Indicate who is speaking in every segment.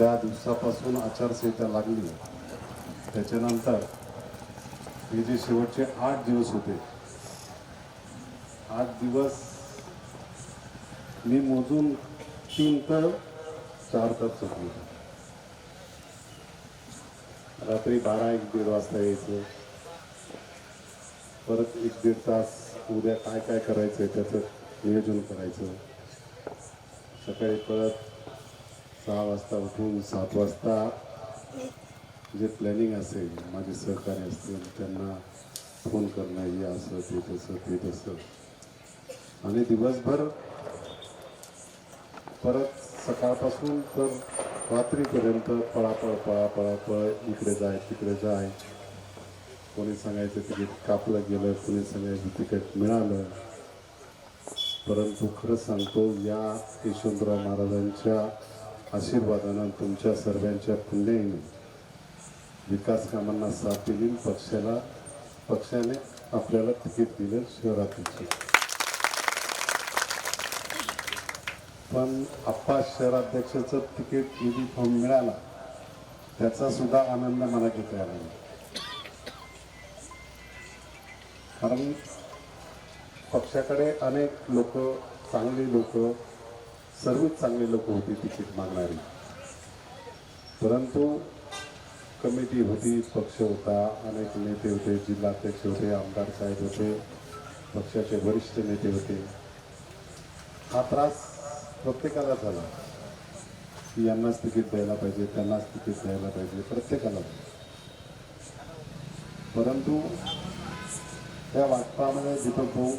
Speaker 1: त्या दिवसापासून आचारसंहिता लागली त्याच्यानंतर हे जे शेवटचे आठ दिवस होते आठ दिवस मी मोजून तीन तर चार तर चुकले रात्री बारा एक दीड वाजता यायचं. परत एक दीड तास उद्या काय काय करायचं आहे त्याचं नियोजन करायचं. सकाळी परत सहा वाजता उठून सात वाजता जे प्लॅनिंग असेल माझे सहकारी असतील त्यांना फोन करणं हे असं ते तसं ते तसं. आणि दिवसभर परत सकाळपासून तर रात्रीपर्यंत पळापळ पळापळ पळ इकडे जाय तिकडे जाय. कोणी सांगायचं तिकीट कापलं गेलं कोणी सांगायचं तिकीट मिळालं. परंतु खरं सांगतो या यशवंतराव महाराजांच्या आशीर्वादानं तुमच्या सर्वांच्या पुण्याईने विकास कामांना साथ दिली पक्षाला पक्षाने आपल्याला तिकीट दिलं शहरातील पण आप्पा शहराध्यक्षाचं तिकीट ईडी फॉर्म मिळाला त्याचा सुद्धा आनंद मला घेता आला कारण पक्षाकडे अनेक लोक चांगली लोक सर्वच चांगली लोक होती तिकीट मागणारी. परंतु कमिटी होती पक्ष होता अनेक नेते होते जिल्हाध्यक्ष होते आमदार साहेब होते पक्षाचे वरिष्ठ नेते होते. हा त्रास प्रत्येकाला झाला. की यांनाच तिकीट द्यायला पाहिजे त्यांनाच तिकीट द्यायला पाहिजे प्रत्येकाला. परंतु त्या वाटपामध्ये जिथं भाऊ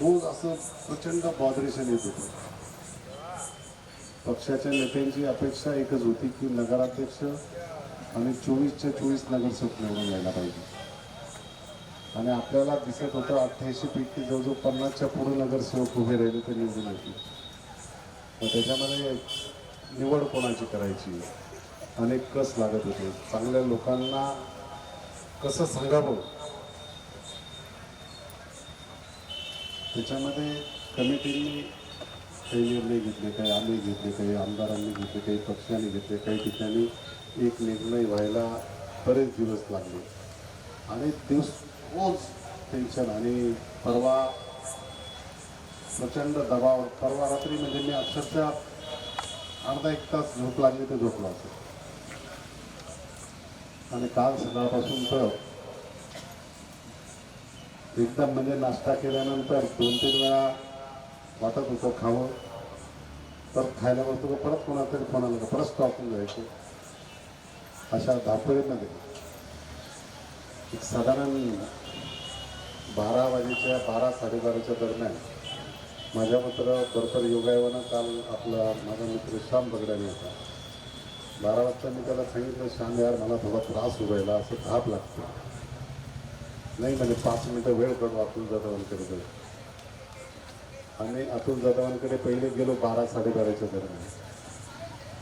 Speaker 1: रोज असं प्रचंड बॉदरेशन येत होतं. पक्षाच्या नेत्यांची अपेक्षा एकच होती की नगराध्यक्ष आणि चोवीसच्या चोवीस नगरसेवक निवडून यायला पाहिजे. आणि आपल्याला दिसत होतं अठ्ठ्याऐंशी पैकी जवळजवळ पन्नासच्या पुढे नगरसेवक उभे राहिले ते निवडून येतील. मग त्याच्यामध्ये निवड कोणाची करायची? अनेक कस लागत होते. चांगल्या लोकांना कसं सांगावं? त्याच्यामध्ये कमिटींनी काही निर्णय घेतले काही आम्ही घेतले काही आमदारांनी घेतले काही पक्षाने घेतले काही ठिकाणी एक निर्णय व्हायला बरेच दिवस लागले. आणि दिवस रोज टेन्शन आणि परवा प्रचंड दबाव परवा रात्री म्हणजे मी अक्षरशः अर्धा एक तास झोप लागली ते झोपला होतो आणि काल सकाळपासून तर एकदम म्हणजे नाश्ता केल्यानंतर दोन तीन वेळा वाटत होतं खावं. तर खायला बसतो का परत कोणाला तरी फोन आला का? परत स्टॉपून जायचं. अशा धापळीमध्ये एक साधारण बारा वाजेच्या बारा साडेबाराच्या दरम्यान माझ्या मित्र बरोबर योगायोगानं काल आपला माझा मित्र श्याम बगड्याने होता. बारा वाजता मी त्याला सांगितलं श्याम यार मला थोडा त्रास उभायला असं धाप लागतो. नाही म्हणजे पाच मिनटं वेळ काढू अतुल जाधवांकडे जाऊ आम्ही अतुल जाधवांकडे पहिले गेलो बारा साडेबाराच्या दरम्यान.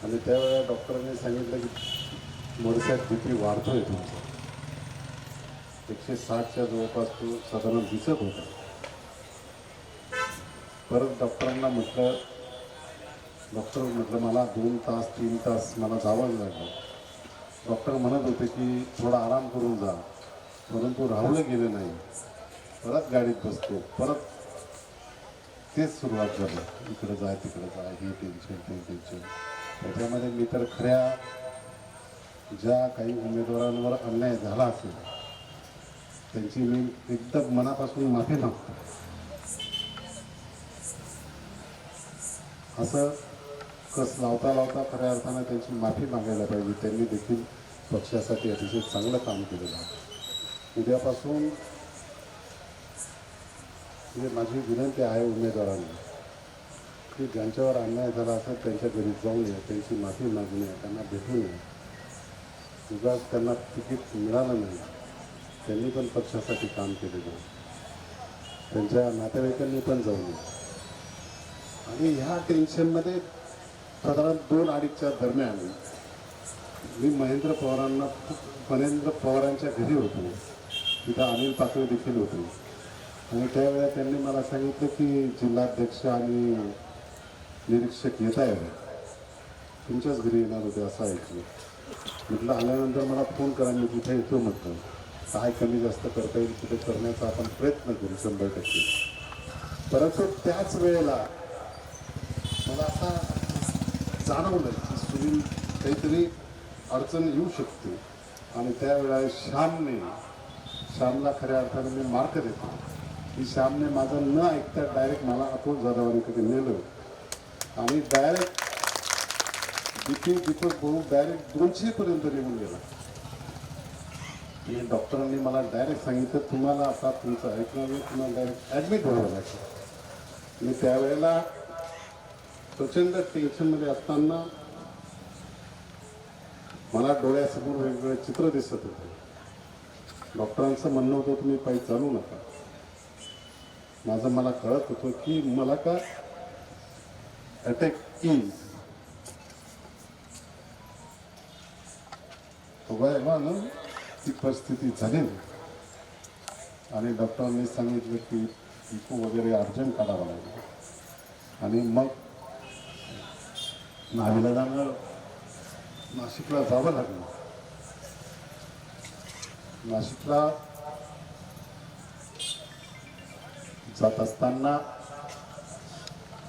Speaker 1: आणि त्यावेळेला डॉक्टरांनी सांगितलं की मोरसाहेब बी पी आहे तुमचा? एकशे साठच्या जवळपास तो साधारण दिसत होता. परत डॉक्टरांना म्हटलं डॉक्टर म्हटलं मला दोन तास तीन तास मला जावंच लागलं. डॉक्टर म्हणत होते की थोडा आराम करून जा. परंतु राहुलं गेलं नाही. परत गाडीत बसतो. परत तेच सुरुवात झालं. इकडं जाय तिकडं जाय हे टेन्शन ते टेन्शन त्याच्यामध्ये मी तर खऱ्या ज्या काही उमेदवारांवर अन्याय झाला असेल त्यांची मी एकदम मनापासून माफी मागतो. असं कस लावता लावता खऱ्या अर्थानं त्यांची माफी मागायला पाहिजे. त्यांनी देखील पक्षासाठी अतिशय चांगलं काम केलेलं आहे. उद्यापासून म्हणजे माझी विनंती आहे उमेदवारांना की ज्यांच्यावर अन्याय झाला असेल त्यांच्या घरी जाऊन या. त्यांची माफी मागून या त्यांना भेटून नये. तुझा त्यांना तिकीट मिळालं नाही. त्यांनी पण पक्षासाठी काम केलेलं त्यांच्या नातेवाईकांनी पण जाऊन ये. आणि ह्या टेन्शनमध्ये साधारण दोन अडीचच्या दरम्यान मी महेंद्र पवारांना महेंद्र पवारांच्या घरी होतो. तिथं अनिल पाकळे देखील होते. आणि त्यावेळेला त्यांनी मला सांगितलं की जिल्हाध्यक्ष आणि निरीक्षक येत आहे तुमच्याच घरी येणार होते असं ऐकलं. म्हटलं आल्यानंतर मला फोन करा मी तिथे येतो म्हटलं. काय कमी जास्त करता येईल तिथे करण्याचा आपण प्रयत्न करू शंभर टक्के. परंतु त्याच वेळेला मला असा जाणवलं की सुनील काहीतरी अडचण येऊ शकते. आणि त्यावेळेला श्यामने श्यामला खऱ्या अर्थाने मी मार्क देतो. की श्यामने माझं न ऐकता डायरेक्ट मला अतुल जाधवांकडे नेलं. आणि डायरेक्ट दीपी दीपक भाऊ डायरेक्ट दोनशे पर्यंत निघून गेला. आणि डॉक्टरांनी मला डायरेक्ट सांगितलं तुम्हाला आता तुमचं ऐकणार नाही तुम्हाला डायरेक्ट ॲडमिट व्हावं लागतं मी त्यावेळेला प्रचंड टेन्शनमध्ये असताना मला डोळ्यासमोर वेगवेगळे चित्र दिसत होते. डॉक्टरांचं म्हणणं होतं तुम्ही पायी चालू नका. माझं मला कळत होतं की मला का अटॅक येईल. वयानं ती परिस्थिती झाली. आणि डॉक्टरांनी सांगितलं की इको वगैरे अर्जंट काढावं लागेल. आणि मग नाविलादानं नाशिकला जावं लागलं. नाशिकला जात असताना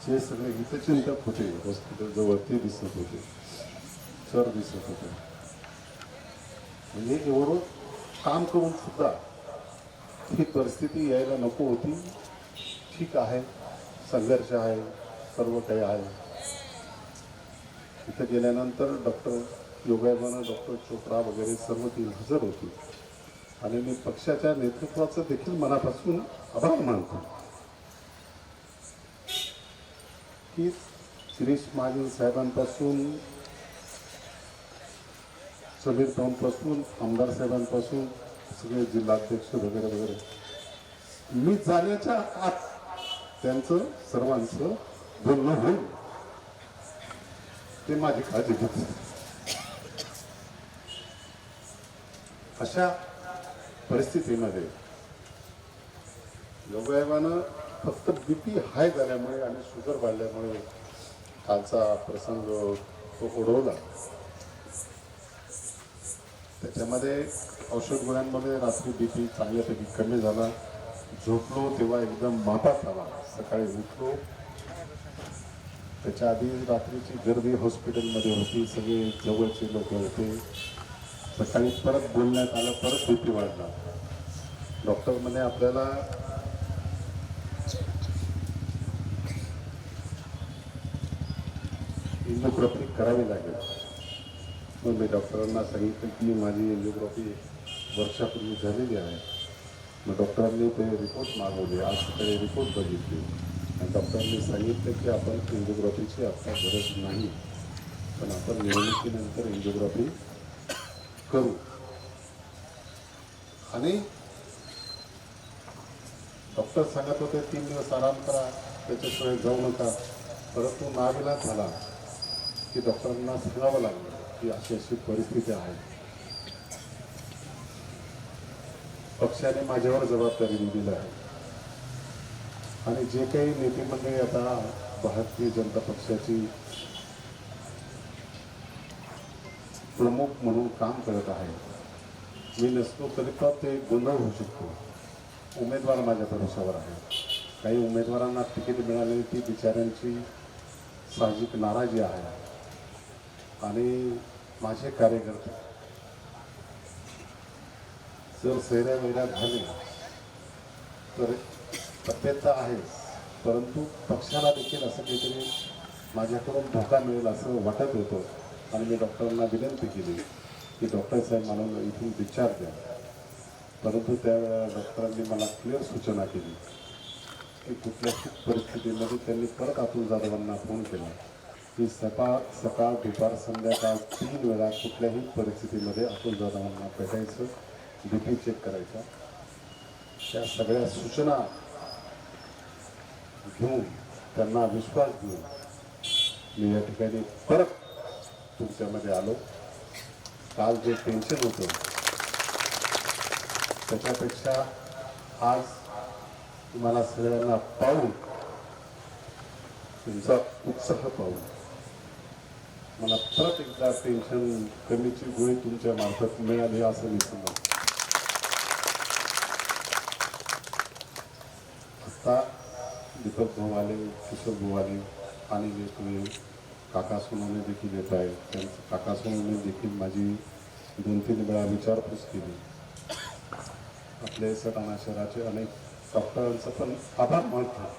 Speaker 1: जे सगळे हितचिंतक होते हॉस्पिटल जवळ ते दिसत होते सर दिसत होते. म्हणजे एवढं काम करून सुद्धा ही परिस्थिती यायला नको होती. ठीक आहे संघर्ष आहे सर्व काही आहे. तिथं गेल्यानंतर डॉक्टर योगायोगानं डॉक्टर चोप्रा वगैरे सर्व ती हजर होती. आणि मी पक्षाच्या नेतृत्वाचं देखील मनापासून आभार मानतो. की शिरीष महाजन साहेबांपासून समीरपासून आमदार साहेबांपासून सगळे जिल्हाध्यक्ष वगैरे वगैरे. मी जाण्याच्या आत त्यांचं सर्वांचं बोलणं होईल. ते माझी काळजी घेत अशा परिस्थितीमध्ये योगायोगानं फक्त बीपी हाय झाल्यामुळे आणि शुगर वाढल्यामुळे कालचा प्रसंग तो ओढवला. त्याच्यामध्ये औषध गोळ्यांमध्ये रात्री बी पी चांगल्यापैकी कमी झाला. झोपलो तेव्हा एकदम माता आला सकाळी उठलो. त्याच्या आधी रात्रीची गर्दी हॉस्पिटलमध्ये होती. सगळे जवळचे लोक होते. सकाळी परत बोलण्यात आलं परत बी पी वाढला. डॉक्टर म्हणे आपल्याला इन्नोग्राफी करावी लागेल. मग मी डॉक्टरांना सांगितलं की माझी एन्जिओग्राफी वर्षापूर्वी झालेली आहे. मग डॉक्टरांनी ते रिपोर्ट मागवले. आज सकाळी रिपोर्ट बघितले. आणि डॉक्टरांनी सांगितलं की आपण एन्जिओग्राफीची आत्ता गरज नाही. पण आपण निवडणुकीनंतर एन्जिओग्राफी करू. आणि डॉक्टर सांगत होते तीन दिवस आराम करा त्याच्याशिवाय जाऊ नका. परंतु नाविला झाला. की डॉक्टरांना सांगावं लागलं की अशी अशी परिस्थिती आहे. पक्षाने माझ्यावर जबाबदारी दिलेली आहे. आणि जे काही नेते मंडळी आता भारतीय जनता पक्षाची प्रमुख म्हणून काम करत आहे मी नसतो तरी पण ते गोंधळ होऊ शकतो. उमेदवार माझ्या भरोशावर आहे काही उमेदवारांना तिकीट मिळालेली ती बिचाऱ्यांची साहजिक नाराजी आहे. आणि माझे कार्यकर्ते. जर सैऱ्या वैऱ्या झाल्या तर तब्येत आहे परंतु पक्षाला देखील असं काहीतरी माझ्याकडून धोका मिळेल असं वाटत होतं. आणि मी डॉक्टरांना विनंती केली की डॉक्टर साहेब मला इथून विचार द्या. परंतु त्यावेळेला डॉक्टरांनी मला क्लिअर सूचना केली की कुठल्याही परिस्थितीमध्ये त्यांनी परत अतुल जाधवांना फोन केला. की सकाळ सकाळ दुपार संध्याकाळ तीन वेळा कुठल्याही परिस्थितीमध्ये अतुल जाधवांना भेटायचं बी पी चेक करायचा. त्या सगळ्या सूचना घेऊन त्यांना विश्वास देऊन मी या ठिकाणी परत तुमच्यामध्ये आलो. काल जे टेन्शन होतं त्याच्यापेक्षा आज तुम्हाला सगळ्यांना पाहून तुमचा उत्साह पाहून मला परत एकदा टेन्शन कमीची गोळी तुमच्या मार्फत मिळाली असं मी समजतो. आता दीपक भाऊ आले किशोर भाऊ आले आणि जे तुम्ही काका सोनवणे देखील येत आहे त्यांचं काका सोनवणे देखील माझी दोन तीन वेळा विचारपूस केली. आपले सटाणा शहराचे अनेक डॉक्टरांचं पण आभार मानतो.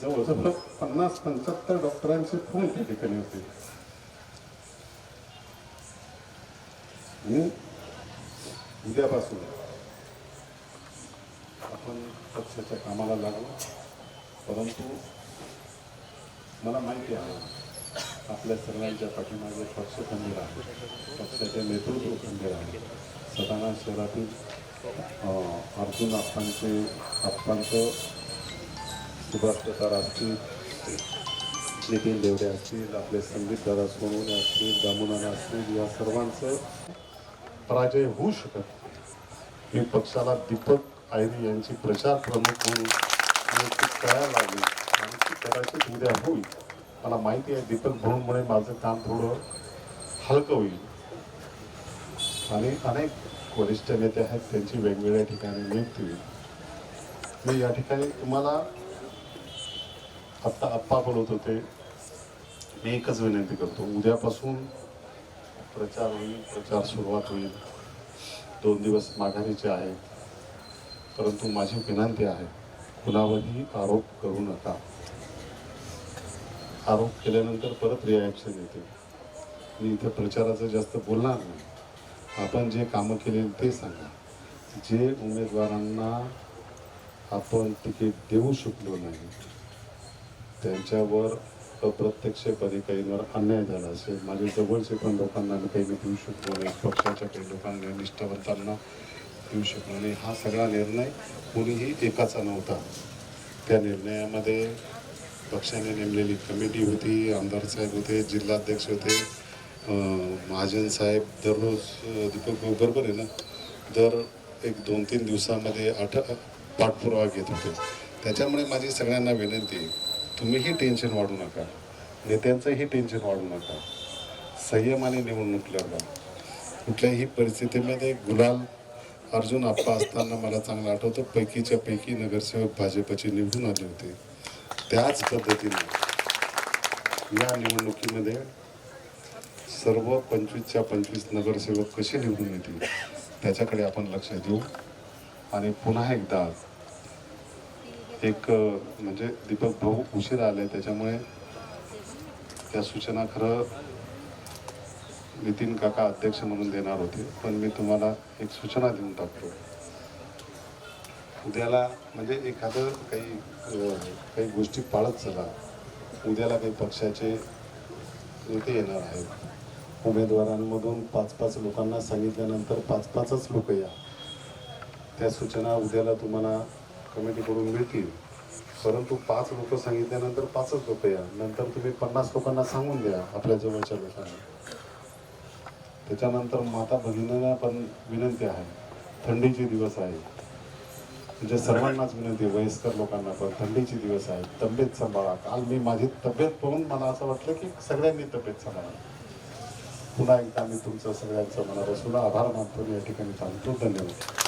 Speaker 1: जवळजवळ पन्नास पंच्याहत्तर डॉक्टरांचे फोन त्या ठिकाणी होते. आणि उद्यापासून आपण पक्षाच्या कामाला लागलो. परंतु मला माहिती आहे आपल्या सर्वांच्या पाठीमागे पक्ष खंबीर आहे. पक्षाचे नेतृत्व खंबीर आहे. सदाना शहरातील अर्जुन आप्पांचे आप्पांचं सुभाष प्रसाद असतील नितीन देवडे असतील आपले संगीतदादा सोनवणे असतील दामुनाना असतील या सर्वांचं पराजय होऊ शकत हे पक्षाला दीपक आयरी यांची प्रचार प्रमुख म्हणून नियुक्ती करायला लागली. आणि ती कदाचित उद्या होईल. मला माहिती आहे दीपक भाऊंमुळे माझं काम थोडं हलकं होईल. आणि अनेक वरिष्ठ नेते आहेत त्यांची वेगवेगळ्या ठिकाणी नियुक्ती होईल. मी या ठिकाणी तुम्हाला आत्ता आप्पा बोलत होते मी एकच विनंती करतो उद्यापासून प्रचार होईल प्रचार सुरुवात होईल. दोन दिवस माघारीचे आहे परंतु माझी विनंती आहे कुणावरही आरोप करू नका. आरोप केल्यानंतर परत रिॲक्शन येते. मी इथे प्रचाराचं जास्त बोलणार नाही. आपण जे कामं केले ते सांगा. जे उमेदवारांना आपण तिकीट देऊ शकलो नाही त्यांच्यावर अप्रत्यक्षपणे काहींवर अन्याय झाला असेल. माझ्या जवळचे पण लोकांना मी काही देऊ शकलो नाही. पक्षाच्या काही लोकांना निष्ठावंतांना देऊ शकलो नाही. हा सगळा निर्णय कोणीही एकाचा नव्हता. त्या निर्णयामध्ये पक्षाने नेमलेली कमिटी होती आमदार साहेब होते जिल्हाध्यक्ष होते. महाजन साहेब दररोज दीपक बरोबर आहे ना? दर एक दोन तीन दिवसामध्ये आठ पाठपुरावा घेत होते. त्याच्यामुळे माझी सगळ्यांना विनंती आहे. तुम्हीही टेन्शन वाढू नका. नेत्यांचंही टेन्शन वाढू नका. संयमाने निवडणूक लढवा. कुठल्याही परिस्थितीमध्ये गुलाल अर्जुन आप्पा असताना मला चांगलं आठवतं पैकीच्या पैकी नगरसेवक भाजपचे निवडून आले होते. त्याच पद्धतीने या निवडणुकीमध्ये सर्व पंचवीसच्या पंचवीस नगरसेवक कसे निवडून येतील त्याच्याकडे आपण लक्ष देऊ. आणि पुन्हा एकदा एक म्हणजे दीपक भाऊ उशीर आले त्याच्यामुळे त्या सूचना खरं नितीन काका अध्यक्ष म्हणून देणार होते. पण मी तुम्हाला एक सूचना देऊन टाकतो. उद्याला म्हणजे एखादं काही काही गोष्टी पाळत चला. उद्याला काही पक्षाचे नेते येणार आहेत. उमेदवारांमधून पाच पाच लोकांना सांगितल्यानंतर पाच पाचच लोक या. त्या सूचना उद्याला तुम्हाला कमिटीकडून मिळतील. परंतु पाच लोक सांगितल्यानंतर पाचच लोक या. नंतर तुम्ही पन्नास लोकांना सांगून द्या आपल्या जवळच्या लोकांना. त्याच्यानंतर माता भगिनींना पण विनंती आहे. थंडीचे दिवस आहे. म्हणजे सर्वांनाच विनंती वयस्कर लोकांना पण थंडीचे दिवस आहेत. तब्येत सांभाळा. काल मी माझी तब्येत पाहून मला असं वाटलं की सगळ्यांनी तब्येत सांभाळा. पुन्हा एकदा मी तुमचं सगळ्यांचं मनापासून आभार मानतो. या ठिकाणी सांगतो धन्यवाद.